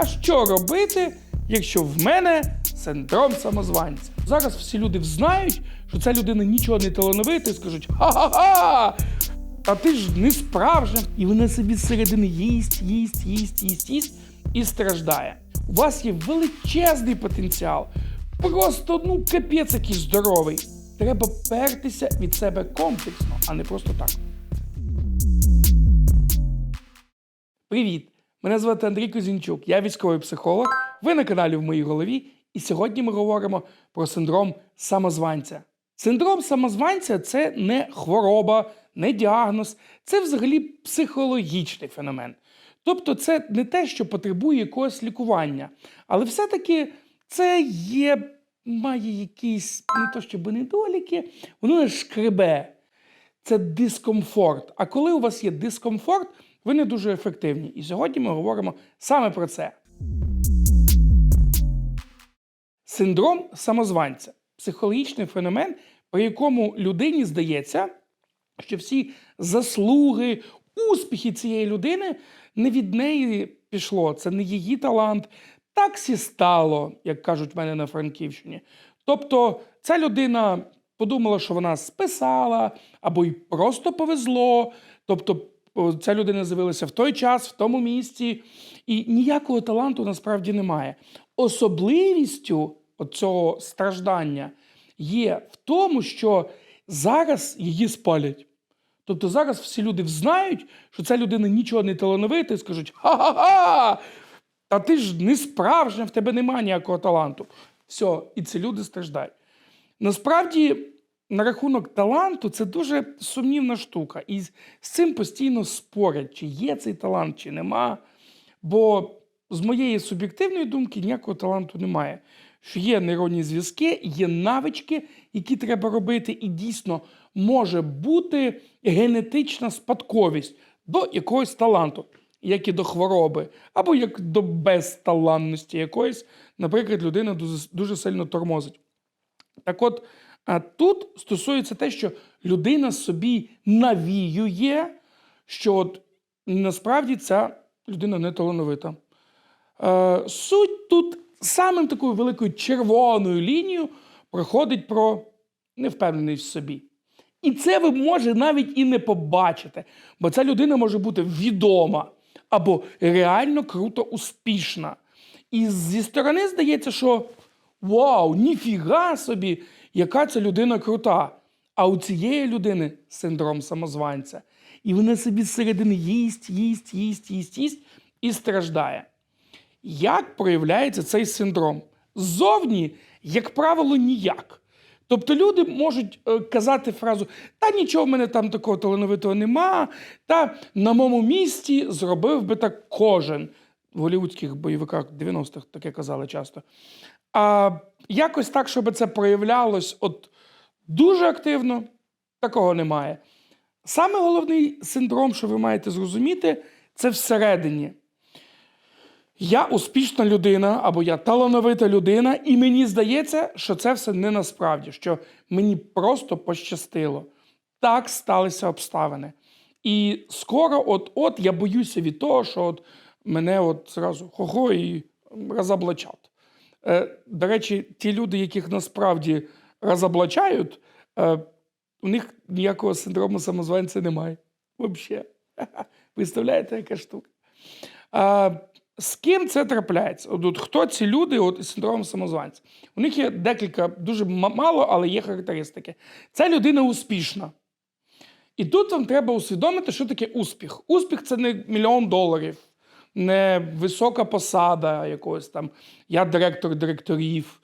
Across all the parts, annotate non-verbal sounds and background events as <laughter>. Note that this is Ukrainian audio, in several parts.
А що робити, якщо в мене синдром самозванця? Зараз всі люди знають, що ця людина нічого не талановита і скажуть ха-ха-ха! Та ти ж не справжня. І вона собі зсередини їсть, їсть, їсть, їсть, їсть і страждає. У вас є величезний потенціал. Просто ну капець який здоровий. Треба пертися від себе комплексно, а не просто так. Привіт! Мене звати Андрій Козінчук, я військовий психолог. Ви на каналі в моїй голові, і сьогодні ми говоримо про синдром самозванця. Синдром самозванця це не хвороба, не діагноз, це взагалі психологічний феномен. Тобто, це не те, що потребує якогось лікування, але все-таки це є, має якісь не то щоб недоліки, воно не шкребе це дискомфорт. А коли у вас є дискомфорт, ви не дуже ефективні. І сьогодні ми говоримо саме про це. Синдром самозванця психологічний феномен, при якому людині здається, що всі заслуги, успіхи цієї людини не від неї пішло, це не її талант. Так сі стало, як кажуть в мене на Франківщині. Тобто, ця людина подумала, що вона списала, або й просто повезло. Тобто, ця людина з'явилася в той час, в тому місці, і ніякого таланту насправді немає. Особливістю цього страждання є в тому, що зараз її спалять. Тобто зараз всі люди знають, що ця людина нічого не талановита і скажуть: ха-ха-ха! Та ти ж не справжня, в тебе немає ніякого таланту. Все, і ці люди страждають. Насправді, на рахунок таланту, це дуже сумнівна штука. І з цим постійно спорять, чи є цей талант, чи нема. Бо з моєї суб'єктивної думки ніякого таланту немає. Що є нейронні зв'язки, є навички, які треба робити, і дійсно може бути генетична спадковість до якогось таланту, як і до хвороби, або як до безталанності якоїсь, наприклад, людина дуже сильно тормозить. Так от, а тут стосується те, що людина собі навіює, що от насправді ця людина не талановита. Е, суть тут самим такою великою червоною лінією проходить про невпевненість в собі. І це ви може навіть і не побачите, бо ця людина може бути відома або реально круто успішна. І зі сторони здається, що вау, ніфіга собі, яка ця людина крута. А у цієї людини синдром самозванця. І вона собі зсередини їсть, їсть, їсть, їсть, їсть і страждає. Як проявляється цей синдром? Ззовні, як правило, ніяк. Тобто люди можуть е, казати фразу: та нічого в мене там такого талановитого нема, та на моєму місці зробив би так кожен. В голівудських бойовиках 90-х таке казали часто. А якось так, щоб це проявлялось от дуже активно, такого немає. Саме головний синдром, що ви маєте зрозуміти, це всередині. Я успішна людина або я талановита людина, і мені здається, що це все не насправді, що мені просто пощастило. Так сталися обставини. І скоро, от-от, я боюся від того, що от мене от зразу хого і розоблачать. Е, до речі, ті люди, яких насправді розоблачають, е, у них ніякого синдрому самозванця немає. Взагалі. <laughs> Представляєте, яка штука? А, з ким це трапляється? От, хто ці люди от, із синдромом самозванця? У них є декілька, дуже мало, але є характеристики. Ця людина успішна. І тут вам треба усвідомити, що таке успіх. Успіх це не мільйон доларів, не висока посада якогось там, я директор директорів,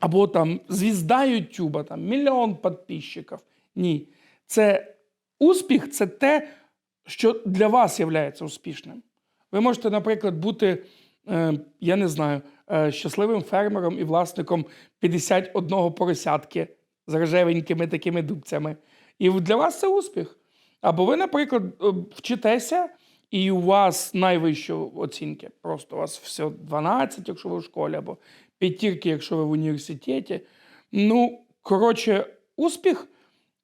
або там звізда Ютуба, там мільйон підписчиків. Ні. Це успіх це те, що для вас є успішним. Ви можете, наприклад, бути, е, я не знаю, е, щасливим фермером і власником 51 поросятки з рожевенькими такими дубцями. І для вас це успіх. Або ви, наприклад, е, вчитеся, і у вас найвищі оцінки. Просто у вас все 12, якщо ви в школі, або п'ятірки, якщо ви в університеті. Ну, коротше, успіх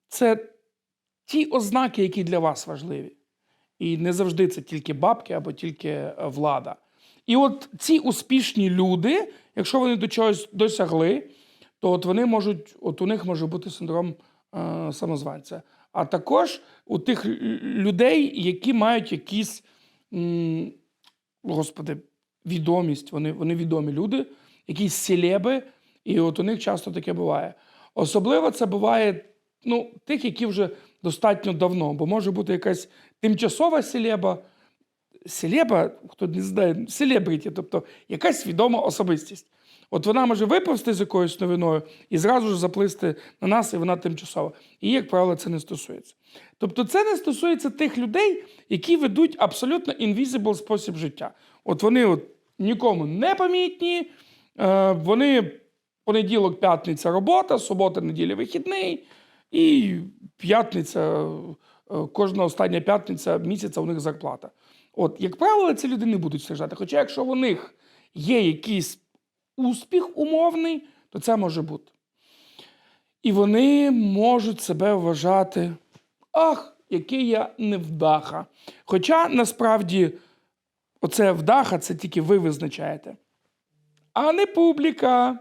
це ті ознаки, які для вас важливі. І не завжди це тільки бабки або тільки е, влада. І от ці успішні люди, якщо вони до чогось досягли, то от вони можуть, от у них може бути синдром е, самозванця. А також у тих людей, які мають якісь, господи, відомість, вони, вони відомі люди, якісь селеби, і от у них часто таке буває. Особливо це буває ну, тих, які вже достатньо давно, бо може бути якась тимчасова селеба, селеба, хто не знає, селебріті, тобто якась відома особистість. От вона може виповзти з якоюсь новиною і зразу ж заплисти на нас, і вона тимчасова. І, як правило, це не стосується. Тобто, це не стосується тих людей, які ведуть абсолютно invisible спосіб життя. От вони от нікому не помітні, е, вони понеділок, п'ятниця робота, субота, неділя вихідний, і п'ятниця, е, кожна остання п'ятниця місяця у них зарплата. От, як правило, ці люди не будуть страждати. Хоча, якщо у них є якийсь успіх умовний, то це може бути. І вони можуть себе вважати, ах, який я невдаха. Хоча насправді оце вдаха це тільки ви визначаєте, а не публіка.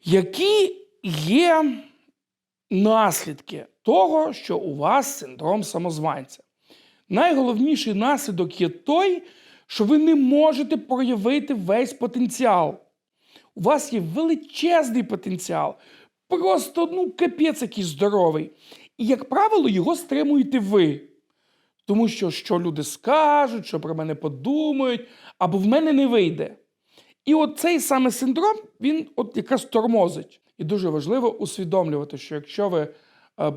Які є наслідки того, що у вас синдром самозванця? Найголовніший наслідок є той, що ви не можете проявити весь потенціал. У вас є величезний потенціал, просто ну капець який здоровий. І, як правило, його стримуєте ви. Тому що що люди скажуть, що про мене подумають, або в мене не вийде. І от цей саме синдром, він от якраз тормозить. І дуже важливо усвідомлювати, що якщо ви е,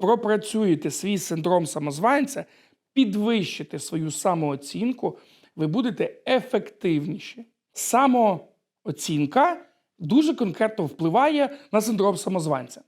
пропрацюєте свій синдром самозванця, підвищите свою самооцінку, ви будете ефективніші. Самооцінка дуже конкретно впливає на синдром самозванця.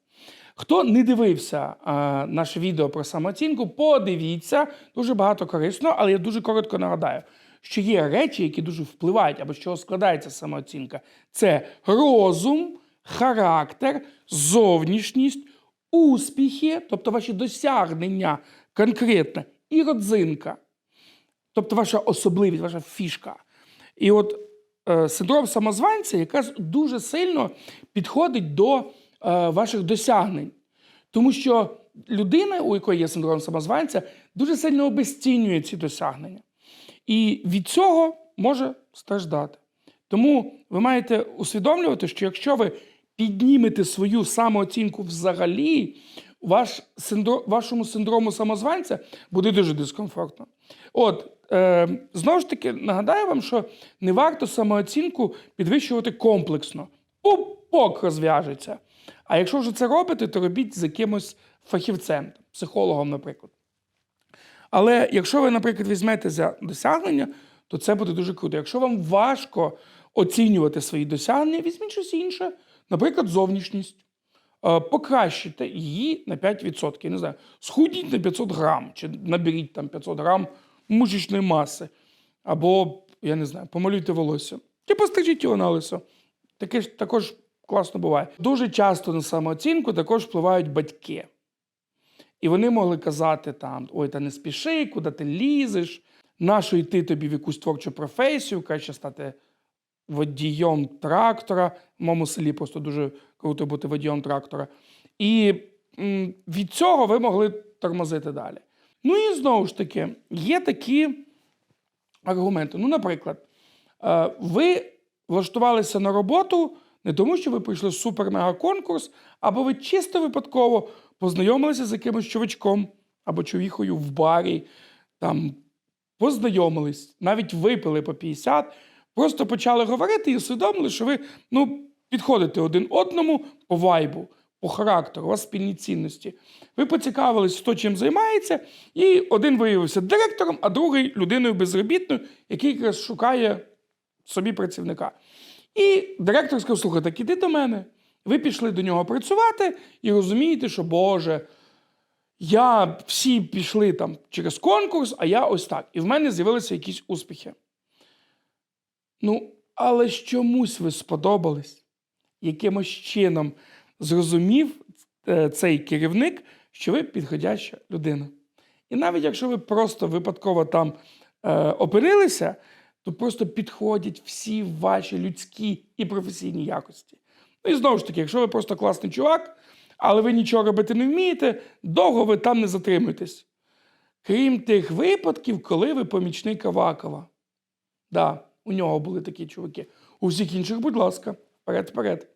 Хто не дивився е, наше відео про самооцінку, подивіться дуже багато корисно, але я дуже коротко нагадаю, що є речі, які дуже впливають або з чого складається самооцінка. Це розум, характер, зовнішність, успіхи, тобто ваші досягнення конкретно, і родзинка, тобто ваша особливість, ваша фішка. І от е, синдром самозванця якраз дуже сильно підходить до е, ваших досягнень. Тому що людина, у якої є синдром самозванця, дуже сильно обесцінює ці досягнення. І від цього може страждати. Тому ви маєте усвідомлювати, що якщо ви піднімете свою самооцінку взагалі, ваш синдро... вашому синдрому самозванця буде дуже дискомфортно. От, е, знову ж таки, нагадаю вам, що не варто самооцінку підвищувати комплексно. Пупок розв'яжеться. А якщо вже це робите, то робіть з якимось фахівцем, психологом, наприклад. Але якщо ви, наприклад, візьмете за досягнення, то це буде дуже круто. Якщо вам важко оцінювати свої досягнення, візьміть щось інше, наприклад, зовнішність. Е, Покращите її на 5%. Я не знаю, схудіть на 500 грам, чи наберіть там 500 грам мышечної маси. Або, я не знаю, помалюйте волосся. Чи пострижіть його на лисо. Таке ж також класно буває. Дуже часто на самооцінку також впливають батьки. І вони могли казати там: ой, та не спіши, куди ти лізеш, нащо йти тобі в якусь творчу професію, краще стати водієм трактора. В моєму селі просто дуже круто бути водієм трактора. І від цього ви могли тормозити далі. Ну і знову ж таки, є такі аргументи. Ну, наприклад, е, ви влаштувалися на роботу не тому, що ви пройшли супер-мега-конкурс, або ви чисто випадково познайомилися з якимось чувачком або човіхою в барі, там познайомились, навіть випили по 50, просто почали говорити і усвідомили, що ви ну, підходите один одному по вайбу, по характеру, у вас спільні цінності. Ви поцікавились, хто чим займається, і один виявився директором, а другий людиною безробітною, який якраз шукає собі працівника. І директор сказав: слухай, так іди до мене. Ви пішли до нього працювати і розумієте, що Боже, я всі пішли там через конкурс, а я ось так. І в мене з'явилися якісь успіхи. Ну, але чомусь ви сподобались, якимось чином зрозумів е, цей керівник, що ви підходяща людина. І навіть якщо ви просто випадково там е, опинилися, то просто підходять всі ваші людські і професійні якості. Ну і знову ж таки, якщо ви просто класний чувак, але ви нічого робити не вмієте, довго ви там не затримуєтесь. Крім тих випадків, коли ви помічник Авакова. Да, у нього були такі чуваки. У всіх інших, будь ласка, вперед, вперед.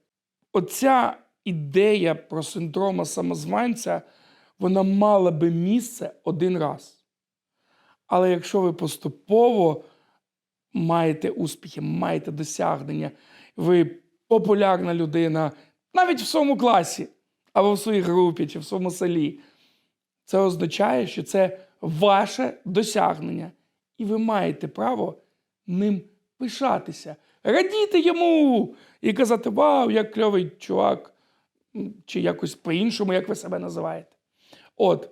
Оця ідея про синдрома самозванця, вона мала би місце один раз. Але якщо ви поступово маєте успіхи, маєте досягнення, ви популярна людина, навіть в своєму класі, або в своїй групі, чи в своєму селі, це означає, що це ваше досягнення, і ви маєте право ним пишатися, радіти йому! І казати: Вау, як кльовий чувак, чи якось по-іншому, як ви себе називаєте. От.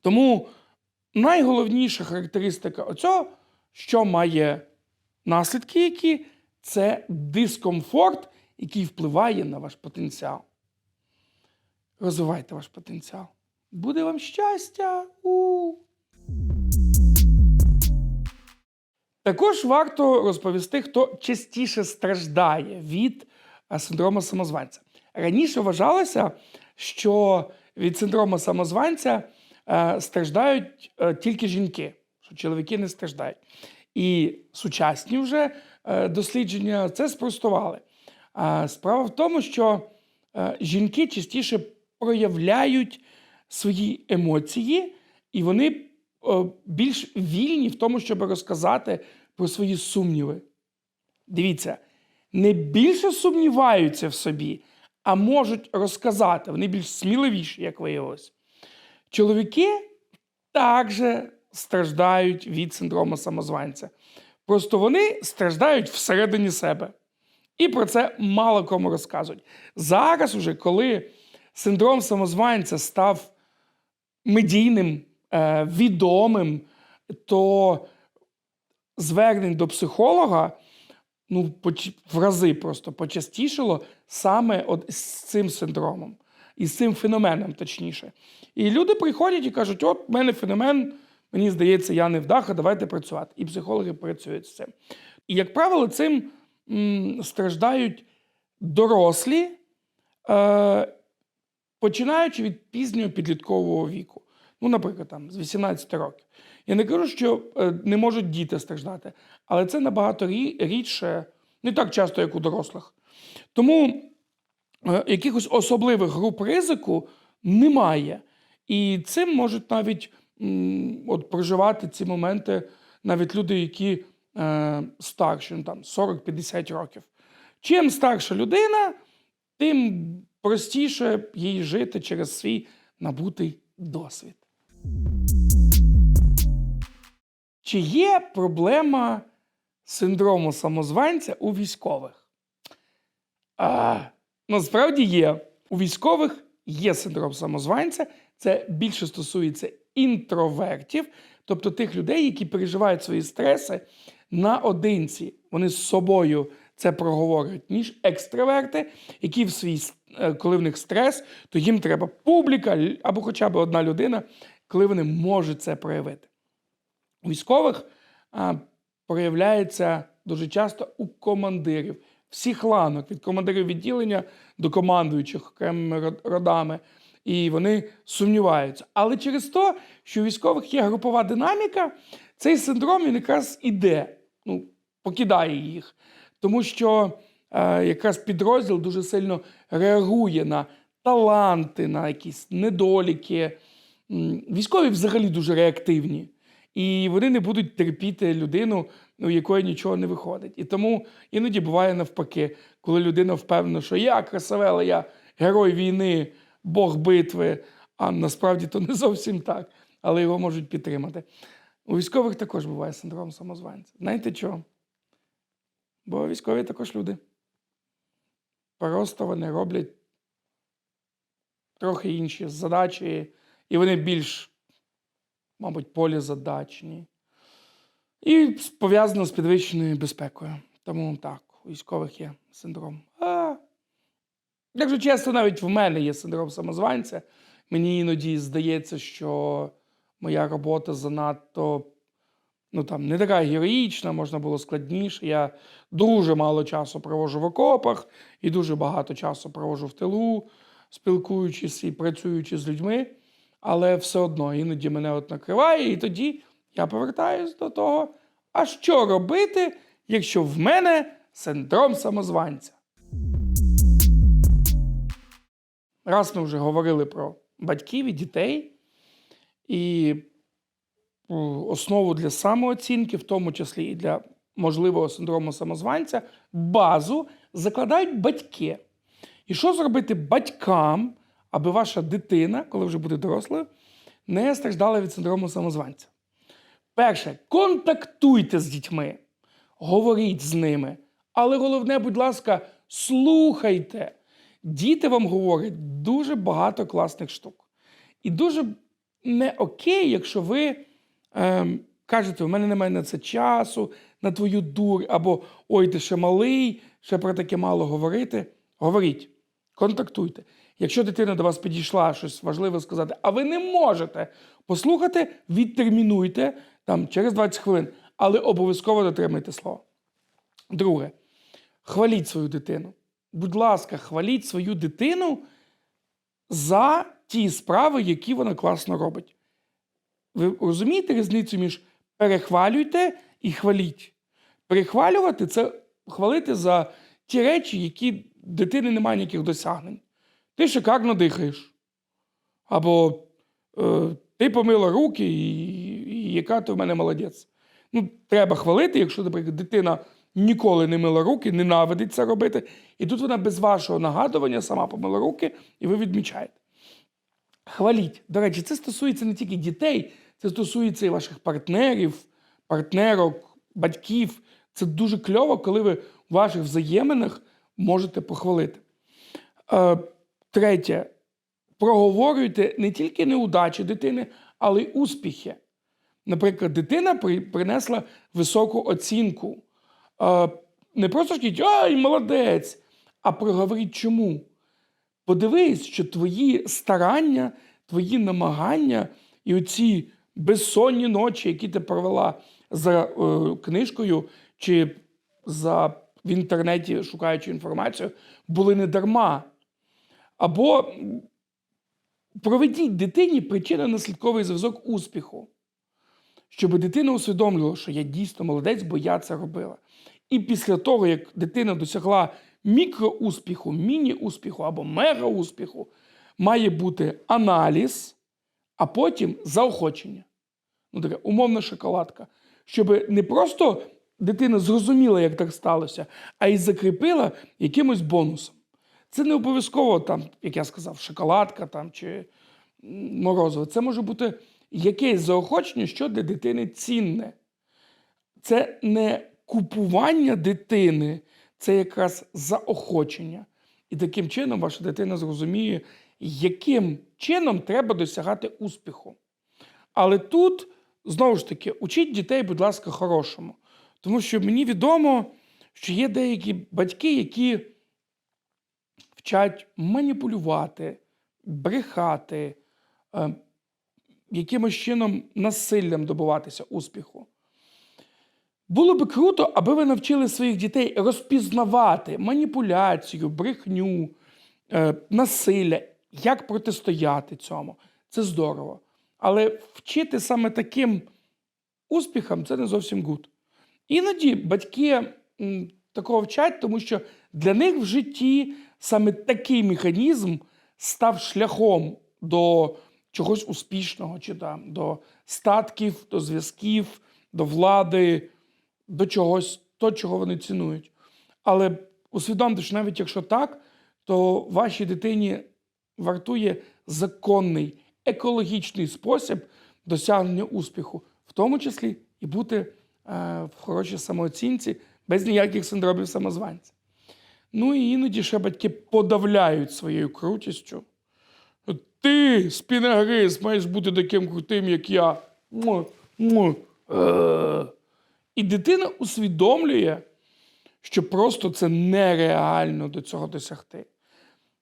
Тому найголовніша характеристика оцього, що має наслідки, які це дискомфорт, який впливає на ваш потенціал. Розвивайте ваш потенціал. Буде вам щастя! У! Також варто розповісти, хто частіше страждає від е, синдрому самозванця. Раніше вважалося, що від синдрому самозванця е, страждають е, тільки жінки, що чоловіки не страждають. І сучасні вже е, дослідження це спростували. Справа в тому, що жінки частіше проявляють свої емоції, і вони більш вільні в тому, щоб розказати про свої сумніви. Дивіться, не більше сумніваються в собі, а можуть розказати. Вони більш сміливіші, як виявилось. Чоловіки також страждають від синдрому самозванця. Просто вони страждають всередині себе. І про це мало кому розказують. Зараз, уже, коли синдром самозванця став медійним, е, відомим, то звернень до психолога ну, в рази просто почастішало саме от з цим синдромом, і з цим феноменом, точніше. І люди приходять і кажуть: от в мене феномен, мені здається, я не вдаха, давайте працювати. І психологи працюють з цим. І, як правило, цим м, страждають дорослі, е, починаючи від пізнього підліткового віку. Ну, наприклад, там, з 18 років. Я не кажу, що е, не можуть діти страждати, але це набагато рідше, не так часто, як у дорослих. Тому е, якихось особливих груп ризику немає. І цим можуть навіть от, проживати ці моменти навіть люди, які е, старші, ну, там 40-50 років. Чим старша людина, тим простіше їй жити через свій набутий досвід. Чи є проблема синдрому самозванця у військових? А, насправді є. У військових є синдром самозванця. Це більше стосується інтровертів, тобто тих людей, які переживають свої стреси наодинці. Вони з собою це проговорюють, ніж екстраверти, які в свій, е, коли в них стрес, то їм треба публіка або хоча б одна людина, коли вони можуть це проявити. Військових а, проявляється дуже часто у командирів всіх ланок, від командирів відділення до командуючих окремими родами. І вони сумніваються. Але через те, що у військових є групова динаміка, цей синдром він якраз іде, ну, покидає їх. Тому що е, якраз підрозділ дуже сильно реагує на таланти, на якісь недоліки. Військові взагалі дуже реактивні. І вони не будуть терпіти людину, у якої нічого не виходить. І тому іноді буває навпаки, коли людина впевнена, що я красавела, я герой війни, Бог битви, а насправді то не зовсім так, але його можуть підтримати. У військових також буває синдром самозванця. Знаєте чого? Бо військові також люди. Просто вони роблять трохи інші задачі, і вони більш, мабуть, полізадачні. І пов'язано з підвищеною безпекою. Тому так, у військових є синдром. А, якщо чесно, навіть в мене є синдром самозванця. Мені іноді здається, що моя робота занадто ну, там, не така героїчна, можна було складніше. Я дуже мало часу проводжу в окопах і дуже багато часу проводжу в тилу, спілкуючись і працюючи з людьми. Але все одно іноді мене от накриває, і тоді я повертаюся до того, а що робити, якщо в мене синдром самозванця? Раз ми вже говорили про батьків і дітей, і основу для самооцінки, в тому числі і для можливого синдрому самозванця, базу закладають батьки. І що зробити батькам, аби ваша дитина, коли вже буде дорослою, не страждала від синдрому самозванця? Перше, контактуйте з дітьми, говоріть з ними. Але головне, будь ласка, слухайте. Діти вам говорять дуже багато класних штук. І дуже не окей, якщо ви ем, кажете, у мене немає на це часу, на твою дур, або ой, ти ще малий, ще про таке мало говорити. Говоріть, контактуйте. Якщо дитина до вас підійшла щось важливе сказати, а ви не можете послухати, відтермінуйте там через 20 хвилин, але обов'язково дотримуйте слово. Друге, хваліть свою дитину. Будь ласка, хваліть свою дитину за ті справи, які вона класно робить. Ви розумієте різницю між перехвалюйте і хваліть? Перехвалювати це хвалити за ті речі, які дитини немає ніяких досягнень. Ти шикарно дихаєш. Або е, ти помила руки, і, і яка ти в мене молодець. Ну, треба хвалити, якщо, наприклад, дитина ніколи не мила руки, ненавидить це робити. І тут вона без вашого нагадування сама помила руки, і ви відмічаєте. Хваліть. До речі, це стосується не тільки дітей, це стосується і ваших партнерів, партнерок, батьків. Це дуже кльово, коли ви в ваших взаєминах можете похвалити. Третє. Проговорюйте не тільки неудачі дитини, але й успіхи. Наприклад, дитина при- принесла високу оцінку. Не просто скажіть, ай, молодець, а проговоріть чому. Подивись, що твої старання, твої намагання і оці безсонні ночі, які ти провела за е, книжкою чи за, в інтернеті, шукаючи інформацію, були не дарма. Або проведіть дитині причинно-наслідковий зв'язок успіху, щоб дитина усвідомлювала, що я дійсно молодець, бо я це робила. І після того, як дитина досягла мікроуспіху, міні-успіху або мега-успіху, має бути аналіз, а потім заохочення. Ну, така умовна шоколадка. Щоб не просто дитина зрозуміла, як так сталося, а й закріпила якимось бонусом. Це не обов'язково, там, як я сказав, шоколадка там, чи морозиво. Це може бути якесь заохочення, що для дитини цінне. Це не купування дитини, це якраз заохочення. І таким чином ваша дитина зрозуміє, яким чином треба досягати успіху. Але тут, знову ж таки, учіть дітей, будь ласка, хорошому. Тому що мені відомо, що є деякі батьки, які вчать маніпулювати, брехати, е, якимось чином насиллям добуватися успіху. Було би круто, аби ви навчили своїх дітей розпізнавати маніпуляцію, брехню, е, насилля, як протистояти цьому. Це здорово. Але вчити саме таким успіхам це не зовсім гуд. Іноді батьки такого вчать, тому що для них в житті саме такий механізм став шляхом до чогось успішного, чи там, до статків, до зв'язків, до влади, до чогось, то, чого вони цінують. Але усвідомте, що навіть якщо так, то вашій дитині вартує законний, екологічний спосіб досягнення успіху, в тому числі і бути е, в хорошій самооцінці без ніяких синдромів самозванця. Ну і іноді ще батьки подавляють своєю крутістю. Ти, спінагриз, маєш бути таким крутим, як я. Е. І дитина усвідомлює, що просто це нереально до цього досягти.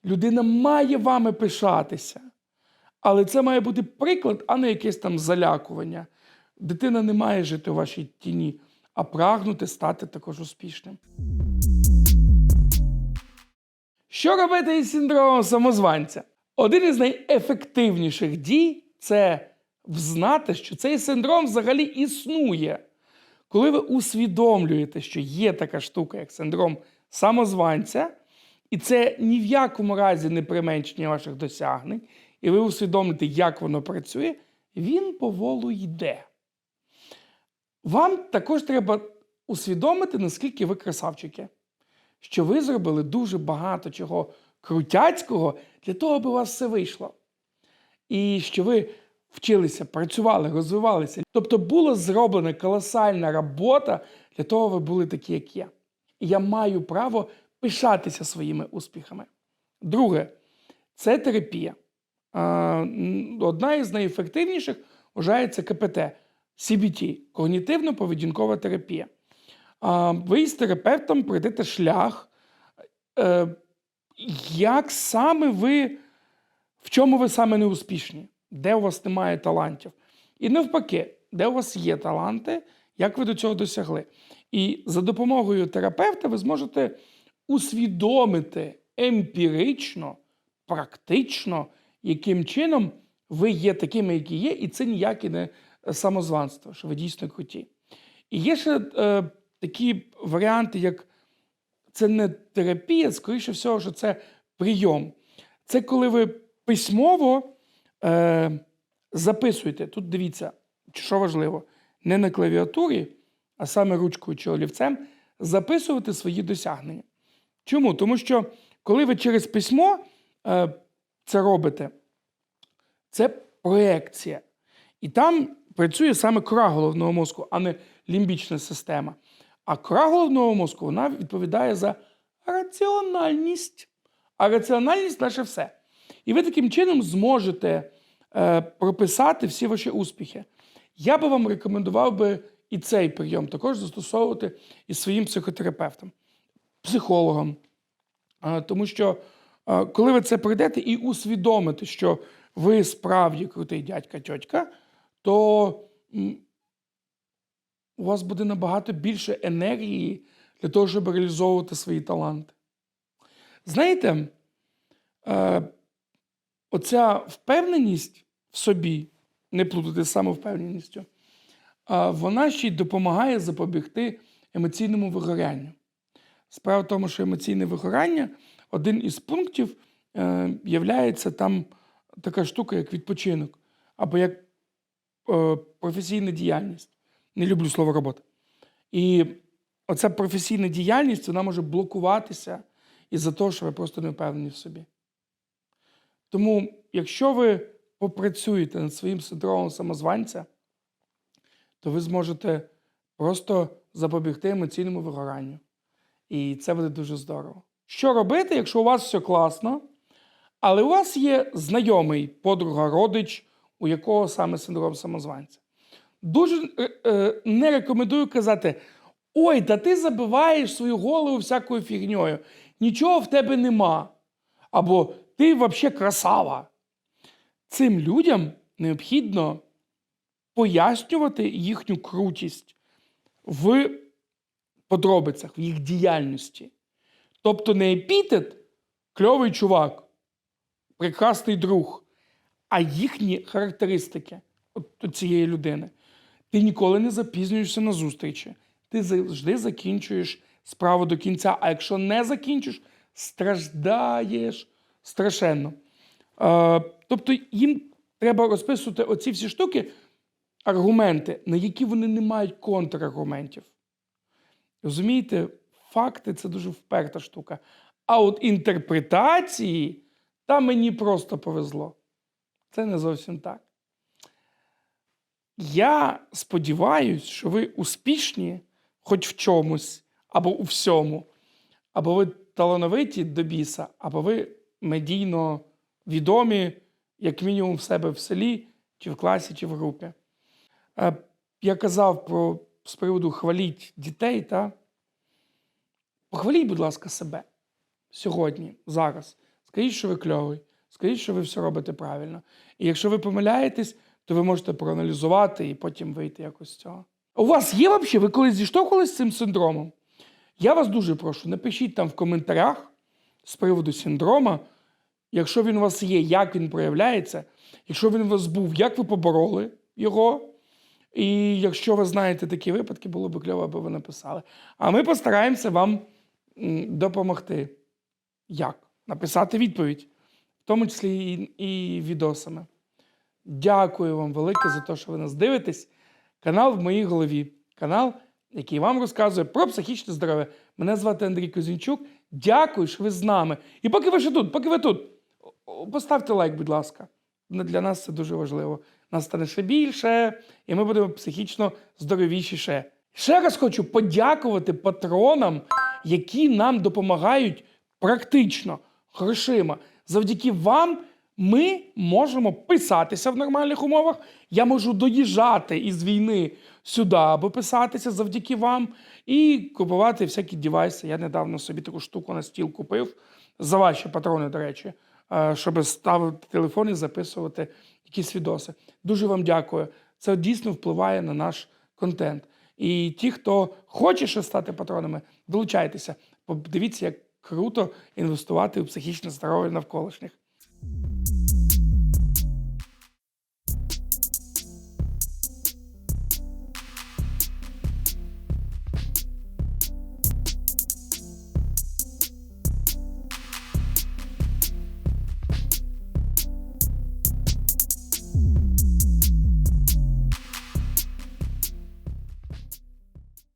Людина має вами пишатися, Але це має бути приклад, а не якесь там залякування. Дитина не має жити у вашій тіні, а прагнути стати також успішним. Що робити із синдромом самозванця? Один із найефективніших дій це взнати, що цей синдром взагалі існує. Коли ви усвідомлюєте, що є така штука, як синдром самозванця, і це ні в якому разі не применшення ваших досягнень, і ви усвідомлюєте, як воно працює, він поволу йде. Вам також треба усвідомити, наскільки ви красавчики, що ви зробили дуже багато чого крутяцького для того, аби у вас все вийшло. І що ви вчилися, працювали, розвивалися. Тобто була зроблена колосальна робота для того, ви були такі, як я. І я маю право пишатися своїми успіхами. Друге, це терапія. Одна із найефективніших вважається КПТ CBT когнітивно-поведінкова терапія. Ви з терапевтом пройдете шлях, е, як саме ви, в чому ви саме не успішні, де у вас немає талантів. І навпаки, де у вас є таланти, як ви до цього досягли. І за допомогою терапевта ви зможете усвідомити емпірично, практично, яким чином ви є такими, які є, і це ніяке не самозванство, що ви дійсно круті. І є ще е, такі варіанти, як це не терапія, скоріше всього, що це прийом. Це коли ви письмово е, записуєте. Тут дивіться, що важливо, не на клавіатурі, а саме ручкою чи олівцем, записувати свої досягнення. Чому? Тому що коли ви через письмо е, це робите, це проекція. І там працює саме кора головного мозку, а не лімбічна система. А кора головного мозку вона відповідає за раціональність. А раціональність наше все. І ви таким чином зможете е, прописати всі ваші успіхи. Я би вам рекомендував би і цей прийом також застосовувати із своїм психотерапевтом, психологом. Е, тому що е, коли ви це пройдете і усвідомите, що ви справді крутий дядька тьотька, то у вас буде набагато більше енергії для того, щоб реалізовувати свої таланти. Знаєте, е, оця впевненість в собі, не плутати з самовпевненістю, вона ще й допомагає запобігти емоційному вигорянню. Справа в тому, що емоційне вигорання один із пунктів е, являється там така штука, як відпочинок, або як е, професійна діяльність. Не люблю слово робота. І оця професійна діяльність вона може блокуватися із-за того, що ви просто не впевнені в собі. Тому, якщо ви попрацюєте над своїм синдромом самозванця, то ви зможете просто запобігти емоційному вигоранню. І це буде дуже здорово. Що робити, якщо у вас все класно, але у вас є знайомий подруга, родич, у якого саме синдром самозванця? Дуже е, е, не рекомендую казати: ой, та ти забиваєш свою голову всякою фігньою, нічого в тебе нема. Або ти взагалі красава. Цим людям необхідно пояснювати їхню крутість в подробицях, в їх діяльності. Тобто не епітет кльовий чувак, прекрасний друг, а їхні характеристики от цієї людини. Ти ніколи не запізнюєшся на зустрічі. Ти завжди закінчуєш справу до кінця. А якщо не закінчиш, страждаєш страшенно. Е, тобто їм треба розписувати оці всі штуки, аргументи, на які вони не мають контраргументів. Розумієте, факти це дуже вперта штука. А от інтерпретації, та мені просто повезло. Це не зовсім так. Я сподіваюся, що ви успішні хоч в чомусь, або у всьому, або ви талановиті до біса, або ви медійно відомі, як мінімум, в себе в селі, чи в класі, чи в групі. Е, Я казав про з приводу хваліть дітей, та? похваліть, будь ласка, себе сьогодні, зараз. Скажіть, що ви кльовий. скажіть, що ви все робите правильно. І якщо ви помиляєтесь, то ви можете проаналізувати і потім вийти якось з цього. У вас є взагалі, ви колись зіштовхувалися з цим синдромом? Я вас дуже прошу, напишіть там в коментарях з приводу синдрома, якщо він у вас є, як він проявляється, якщо він у вас був, як ви побороли його. І якщо ви знаєте такі випадки, було б кльово, аби ви написали. А ми постараємося вам допомогти. Як? Написати відповідь, в тому числі і, і відосами. Дякую вам велике за те, що ви нас дивитесь. Канал в моїй голові. Канал, який вам розказує про психічне здоров'я. Мене звати Андрій Козінчук. Дякую, що ви з нами. І поки ви ще тут, поки ви тут, поставте лайк, будь ласка. Для нас це дуже важливо. Нас стане ще більше, і ми будемо психічно здоровіші ще. Ще раз хочу подякувати патронам, які нам допомагають практично грошима. Завдяки вам ми можемо писатися в нормальних умовах. Я можу доїжджати із війни сюди, або писатися завдяки вам, і купувати всякі девайси. Я недавно собі таку штуку на стіл купив за ваші патрони, до речі, е, щоб ставити телефон і записувати якісь відоси. Дуже вам дякую. Це дійсно впливає на наш контент. І ті, хто хоче ще стати патронами, долучайтеся. Подивіться, як круто інвестувати у психічне здоров'я навколишніх.